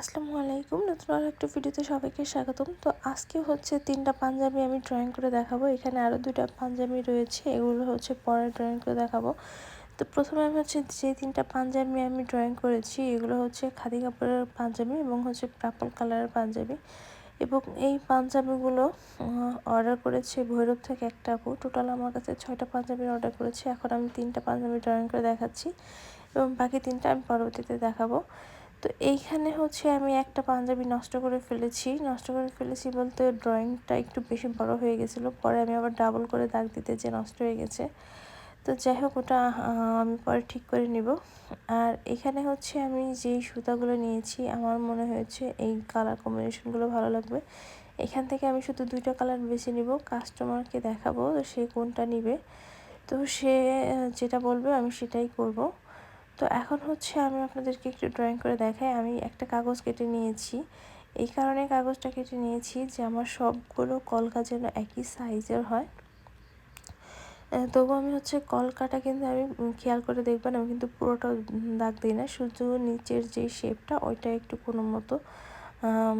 আসসালামু আলাইকুম। নতুন আর একটা ভিডিওতে সবাইকে স্বাগতম। তো আজকে হচ্ছে তিনটা পাঞ্জাবি আমি ড্রয়িং করে দেখাবো। এখানে আরও দুটা পাঞ্জাবি রয়েছে। এগুলো হচ্ছে পরে ড্রয়িং করে দেখাবো। তো প্রথমে আমি হচ্ছে যে তিনটা পাঞ্জাবি আমি ড্রয়িং করেছি, এগুলো হচ্ছে খাদি কাপড়ের পাঞ্জাবি এবং হচ্ছে পার্পল কালারের পাঞ্জাবি। এবং এই পাঞ্জাবিগুলো অর্ডার করেছে ভৈরব থেকে একটা আপু। টোটাল আমার কাছে ছয়টা পাঞ্জাবির অর্ডার করেছি। এখন আমি তিনটা পাঞ্জাবি ড্রয়িং করে দেখাচ্ছি। এবং বাকি তিনটা আমি পরবর্তীতে দেখাবো। তো এইখানে হচ্ছে আমি একটা পাঞ্জাবি নষ্ট করে ফেলেছি। নষ্ট করে ফেলেছি বলতে ড্রয়িংটা একটু বেশি বড় হয়ে গেছিল। পরে আমি আবার ডাবল করে দাগ দিতে যে নষ্ট হয়ে গেছে। তো যাই হোক ওটা আমি পরে ঠিক করে নিব। আর এখানে হচ্ছে আমি যেই সুতাগুলো নিয়েছি, আমার মনে হয়েছে এই কালার কম্বিনেশনগুলো ভালো লাগবে। এখান থেকে আমি শুধু দুইটা কালার বেছে নিব কাস্টমারকে দেখাবো সে কোনটা নিবে। তো সে যেটা বলবে আমি সেটাই করব। তো এখন হচ্ছে আমি আপনাদেরকে একটু ড্রয়িং করে দেখাই। আমি একটা কাগজ কেটে নিয়েছি। এই কারণে কাগজটা কেটে নিয়েছি যে আমার সবগুলো কলকা যেন একই সাইজের হয়। তবু আমি হচ্ছে কলকাটা কিন্তু আমি খেয়াল করে দেখবেন, আমি কিন্তু পুরোটা দাগ দিই না। শুধু নিচের যে শেপটা ওইটা একটু কোনো মতো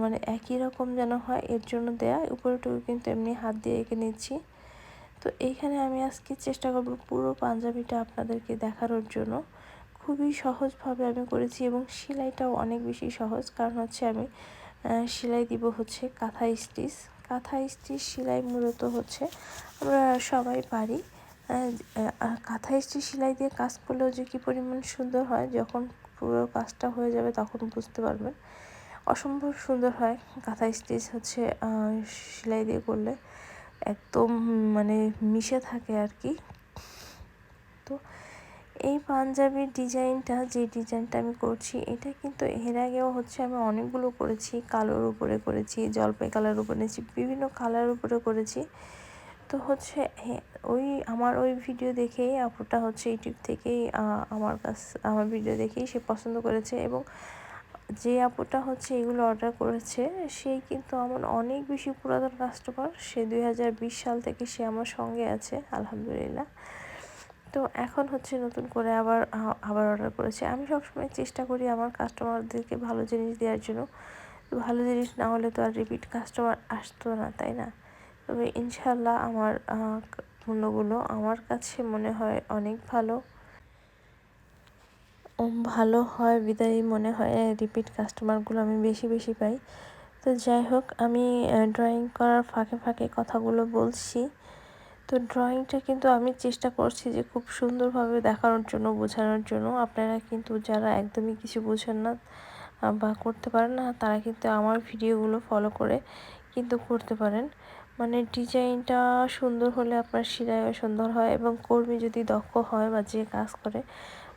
মানে একই রকম যেন হয় এর জন্য দেয়া। উপরেটুকু কিন্তু এমনি হাত দিয়ে এঁকে নিচ্ছি। তো এইখানে আমি আজকে চেষ্টা করব পুরো পাঞ্জাবিটা আপনাদেরকে দেখানোর জন্য। খুবই সহজভাবে আমি করেছি এবং সেলাইটাও অনেক বেশি সহজ। কারণ হচ্ছে আমি সেলাই দিব হচ্ছে কাঁথা স্টিচ। কাঁথা স্টিচ সেলাই মূলত হচ্ছে আমরা সবাই পারি। কাঁথা স্টিচ সেলাই দিয়ে কাজ করলেও যে কী পরিমাণ সুন্দর হয়, যখন পুরো কাজটা হয়ে যাবে তখন বুঝতে পারবেন। অসম্ভব সুন্দর হয় কাঁথা স্টিচ হচ্ছে সেলাই দিয়ে করলে। একদম মানে মিশে থাকে আর কি। তো এই পাঞ্জাবির ডিজাইনটা, যে ডিজাইনটা আমি করছি, এটা কিন্তু এর আগেও হচ্ছে আমি অনেকগুলো করেছি, কালোর উপরে করেছি, জলপাই কালার উপরে করেছি বিভিন্ন কালার উপরে করেছি। তো হচ্ছে ওই আমার ওই ভিডিও দেখেই আপুটা হচ্ছে ইউটিউব থেকেই আমার কাছ, আমার ভিডিও দেখেই সে পছন্দ করেছে এবং যে আপুটা হচ্ছে এগুলো অর্ডার করেছে সেই কিন্তু আমার অনেক বেশি পুরাতন কাস্টমার সে দু হাজার বিশ সাল থেকে সে আমার সঙ্গে আছে, আলহামদুলিল্লাহ। তো এখন হচ্ছে নতুন করে আবার আবার অর্ডার করেছি। আমি সবসময় চেষ্টা করি আমার কাস্টমারদেরকে ভালো জিনিস দেওয়ার জন্য। তো ভালো জিনিস না হলে তো আর রিপিট কাস্টমার আসতো না, তাই না? তবে ইনশাল্লাহ আমার পণ্যগুলো আমার কাছে মনে হয় অনেক ভালো। ভালো হয়, বিদায়ী মনে হয় রিপিট কাস্টমারগুলো আমি বেশি বেশি পাই। তো যাই হোক, আমি ড্রয়িং করার ফাঁকে ফাঁকে কথাগুলো বলছি। তো ড্রয়িংটা কিন্তু আমি চেষ্টা করছি যে খুব সুন্দরভাবে দেখানোর জন্য, বোঝানোর জন্য। আপনারা কিন্তু যারা একদমই কিছু বোঝেন না বা করতে পারেন না, তারা কিন্তু আমার ভিডিওগুলো ফলো করে কিন্তু করতে পারেন। মানে ডিজাইনটা সুন্দর হলে আপনার সেলাইও সুন্দর হয় এবং কর্মী যদি দক্ষ হয় বা যে কাজ করে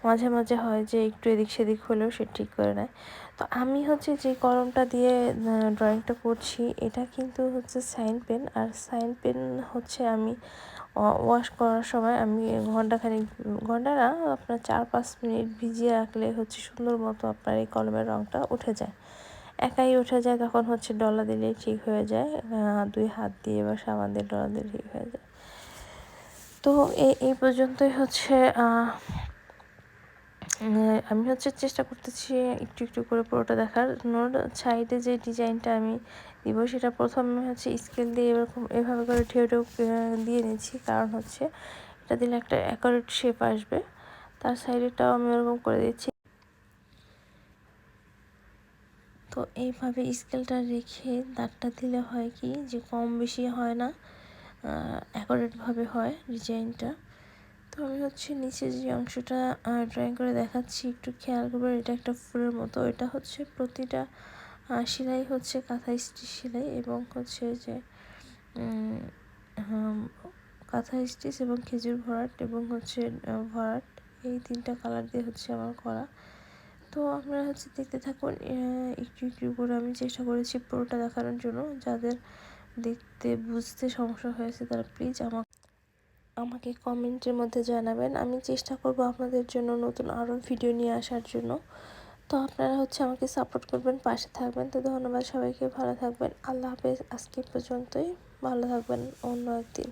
মাঝে মাঝে হয় যে একটু এদিক সেদিক হলেও সে ঠিক করে নেয়। তো আমি হচ্ছে যে কলমটা দিয়ে ড্রয়িংটা করছি, এটা কিন্তু হচ্ছে সাইন পেন। আর সাইন পেন হচ্ছে আমি ওয়াশ করার সময় আমি ঘন্টাখানিক, ঘণ্টা না, আপনার চার পাঁচ মিনিট ভিজিয়ে রাখলে হচ্ছে সুন্দর মতো আপনার এই কলমের রঙটা উঠে যায়। একাই উঠে যায়, তখন হচ্ছে ডলা দিলেই ঠিক হয়ে যায় দুই হাত দিয়ে বা সাবান দিয়ে ডলা দিলে ঠিক হয়ে যায়। তো এই পর্যন্তই হচ্ছে আমি হচ্ছে চেষ্টা করতেছি একটু একটু করে পুরোটা দেখার। নোট সাইডে যে ডিজাইনটা আমি দিব, সেটা প্রথমে হচ্ছে স্কেল দিয়ে এরকম এভাবে করে ঠেউ ঠেউ দিয়ে নিচ্ছি। কারণ হচ্ছে এটা দিলে একটা অ্যাকোরেট শেপ আসবে। তার সাইডেটাও আমি ওরকম করে দিচ্ছি। তো এইভাবে স্কেলটা রেখে দাগটা দিলে হয় কি যে কম বেশি হয় না অ্যাকোরেটভাবে হয় ডিজাইনটা। তো আমি হচ্ছে নিচে যে অংশটা ড্রয়িং করে দেখাচ্ছি, একটু খেয়াল করবেন, এটা একটা ফুলের মতো। এটা হচ্ছে প্রতিটা সেলাই হচ্ছে কাঁথা স্টিচ সেলাই এবং হচ্ছে যে কাঁথা স্টিচ এবং খেজুর ভরাট এবং হচ্ছে ভরাট। এই তিনটা কালার দিয়ে হচ্ছে আমার করা। তো আমরা হচ্ছে দেখতে থাকুন একটু একটু করে আমি চেষ্টা করেছি পুরোটা দেখানোর জন্য। যাদের দেখতে বুঝতে সমস্যা হয়েছে তারা প্লিজ আমাকে আমাকে কমেন্টের মধ্যে জানাবেন। আমি চেষ্টা করব আপনাদের জন্য নতুন আরও ভিডিও নিয়ে আসার জন্য। তো আপনারা হচ্ছে আমাকে সাপোর্ট করবেন, পাশে থাকবেন। তো ধন্যবাদ সবাইকে, ভালো থাকবেন। আল্লাহ হাফেজ। আজকে পর্যন্তই। ভালো থাকবেন অন্য একদিন।